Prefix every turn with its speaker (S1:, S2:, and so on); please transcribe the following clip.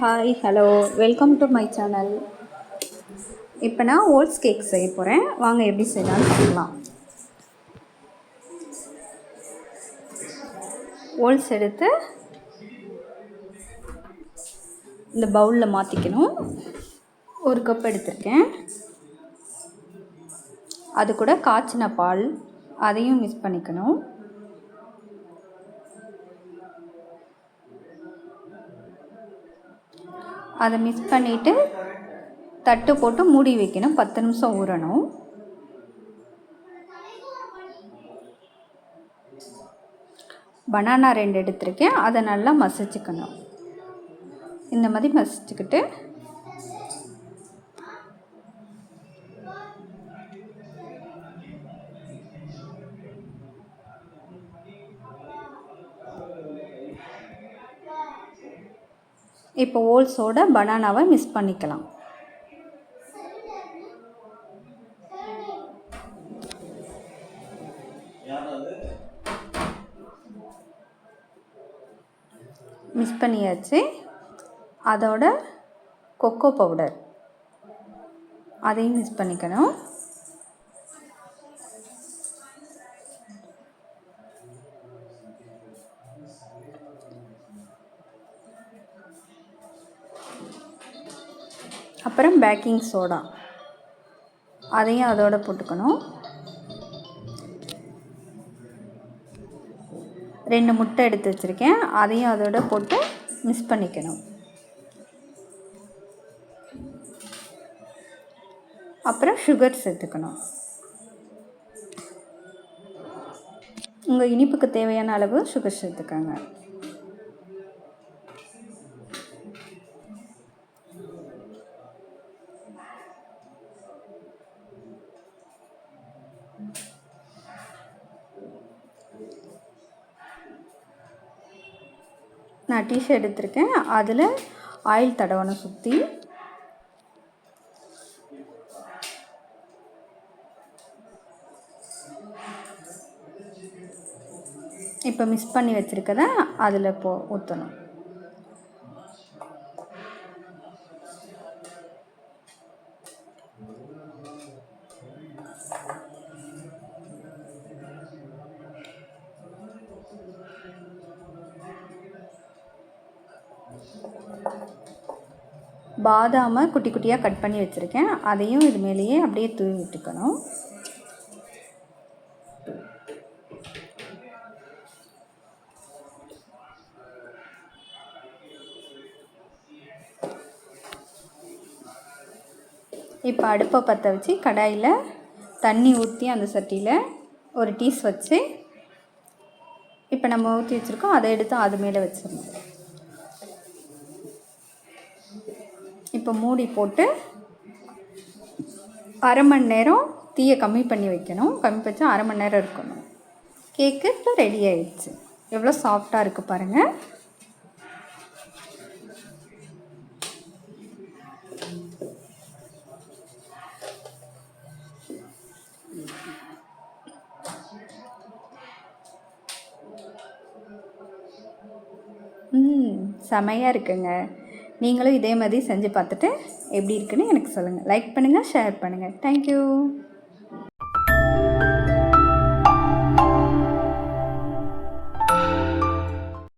S1: Hi hello welcome to my channel இப்போ நான் oats cake செய்ய போகிறேன் வாங்க எப்படி செய்யலாம்னு பார்க்கலாம். ஓல்ஸ் எடுத்து இந்த பவுலில் மாற்றிக்கணும் ஒரு கப் எடுத்திருக்கேன். அது கூட காய்ச்சின பால் அதையும் மிஸ் பண்ணிக்கணும். அதை மிக்ஸ் பண்ணிவிட்டு தட்டு போட்டு மூடி வைக்கணும். பத்து நிமிஷம் ஊறணும். பனானா ரெண்டு எடுத்திருக்கேன். அதை நல்லா மசிச்சுக்கணும். இந்த மாதிரி மசிச்சுக்கிட்டு இப்போ ஓல்ஸோட பனானாவை மிஸ் பண்ணிக்கலாம். மிஸ் பண்ணியாச்சு. அதோட கொக்கோ பவுடர் அதையும் மிஸ் பண்ணிக்கணும். அப்புறம் பேக்கிங் சோடா அதையும் அதோடு போட்டுக்கணும். ரெண்டு முட்டை எடுத்து வச்சுருக்கேன். அதையும் அதோட போட்டு மிக்ஸ் பண்ணிக்கணும். அப்புறம் சுகர் சேர்த்துக்கணும். உங்கள் இனிப்புக்கு தேவையான அளவு சுகர் சேர்த்துக்கோங்க. நான் டிஷர்ட் எடுத்திருக்கேன். அதில் ஆயில் தடவணும் சுற்றி இப்போ மிஸ் பண்ணி வச்சுருக்கத அதில் போ ஊற்றணும் பாதாமை குட்டி குட்டியாக கட் பண்ணி வச்சுருக்கேன். அதையும் இது மேலேயே அப்படியே தூவி விட்டுக்கணும். இப்போ அடுப்பை பற்ற வச்சு கடாயில் தண்ணி ஊற்றி அந்த சட்டியில் ஒரு டீஸ் வச்சு இப்போ நம்ம ஊற்றி வச்சுருக்கோம். அதை எடுத்து அது மேலே வச்சிடணும். இப்போ மூடி போட்டு அரை மணி நேரம் தீயை கம்மி பண்ணி வைக்கணும். கம்மி வச்சா அரை மணி நேரம் இருக்கணும். கேக்கு இப்போ ரெடி ஆயிடுச்சு. எவ்வளோ சாஃப்டாக இருக்குது பாருங்கள் ம் செமையாக இருக்குங்க. நீங்களும் இதே மாதிரி செஞ்சு பார்த்துட்டு எப்படி இருக்குன்னு எனக்கு சொல்லுங்கள் லைக் பண்ணுங்கள் ஷேர் பண்ணுங்கள் தேங்க்யூ